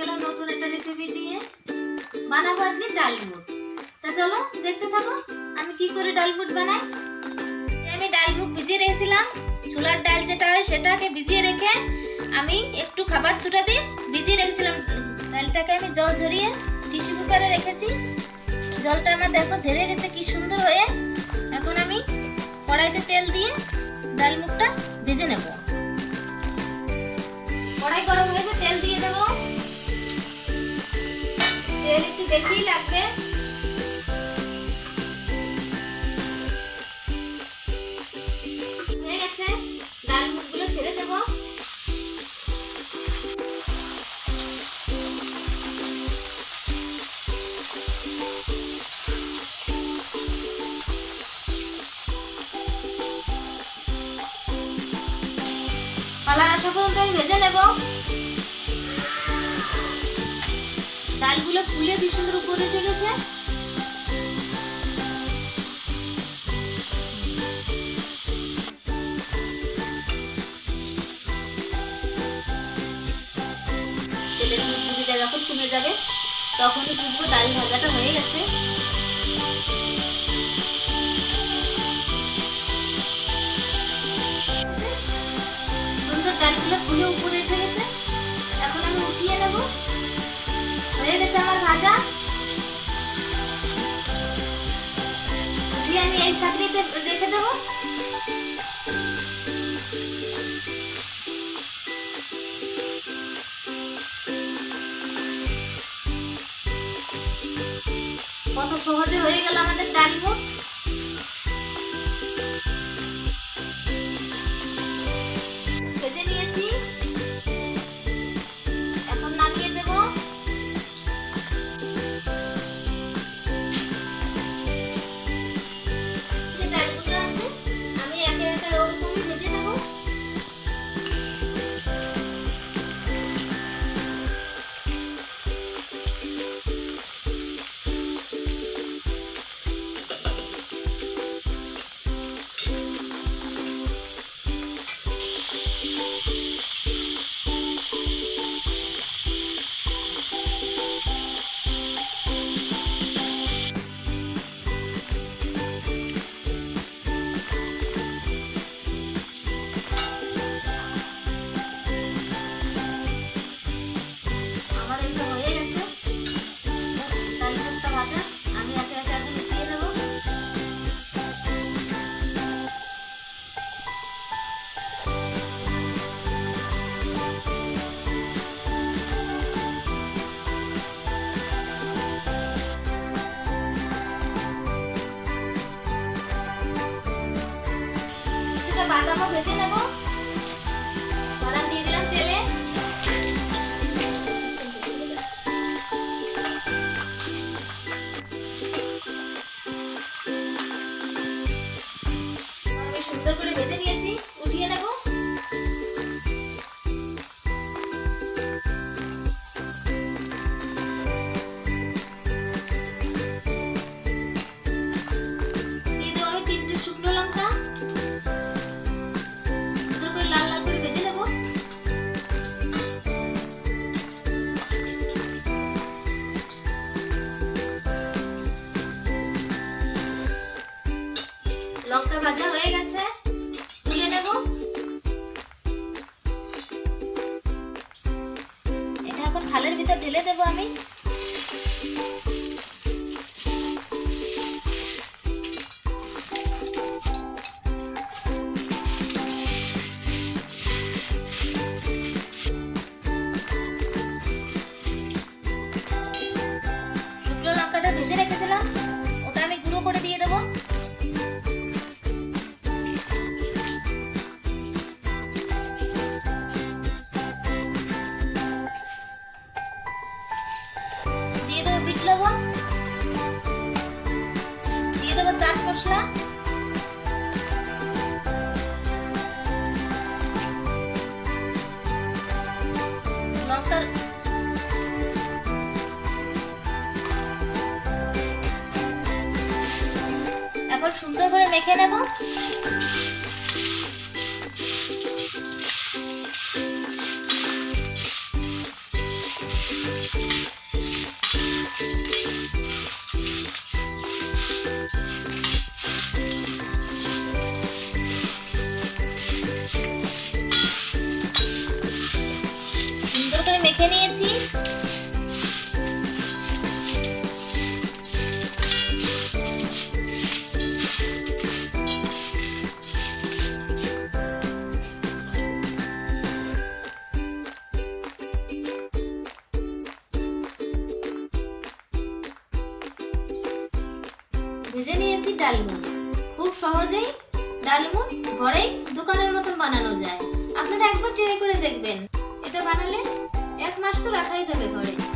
গেলাম নতুন একটা রেসিপি দিয়ে। বানাবো আজকে ডাল বুট তা চলো, দেখতে থাকো, আমি কি করে ডাল বুট বানাই। আমি ডাল বুট ভিজিয়ে রেখেছিলাম। ছোলার ডাল যেটা হয় সেটাকে ভিজিয়ে রেখে আমি একটু খাবার ছুটা দিয়ে ভিজিয়ে রেখেছিলাম। ডালটাকে আমি জল ঝরিয়ে টিস্যু পেপারে রেখেছি। জলটা আমার দেখো ঝরে গেছে, কি সুন্দর হয়ে। এখন আমি কড়াইতে তেল দিয়ে ডাল মুখটা ভেজে নেব। তেল একটু বেশিই লাগবে। হয়ে গেছে। ডাল মুখগুলো ছেড়ে দেবো। আমি ভেজে নেব। ফুলে কি উপরে উঠে গেছে যখন কমে যাবে তখনই বুঝব ডাল ভাজাটা হয়ে গেছে। সুন্দর ডালগুলো ফুলে উপরে কত সহজে হয়ে গেল আমাদের বাদামও ভেজে নেব। বাদাম দিয়ে দিলাম তেলে। আমি সুন্দর করে ভেজে নিয়েছি। ile devam দিয়ে দেবো বিট লবণ। দিয়ে দেবো চাট মশলা। এখন সুন্দর করে মেখে নেব। ডালমুট খুব সহজেই ডালমুন ঘরেই দোকানের মতন বানানো যায়। আপনারা একবার ট্রাই করে দেখবেন। এটা বানালে এক মাস তো রাখাই যাবে ঘরে।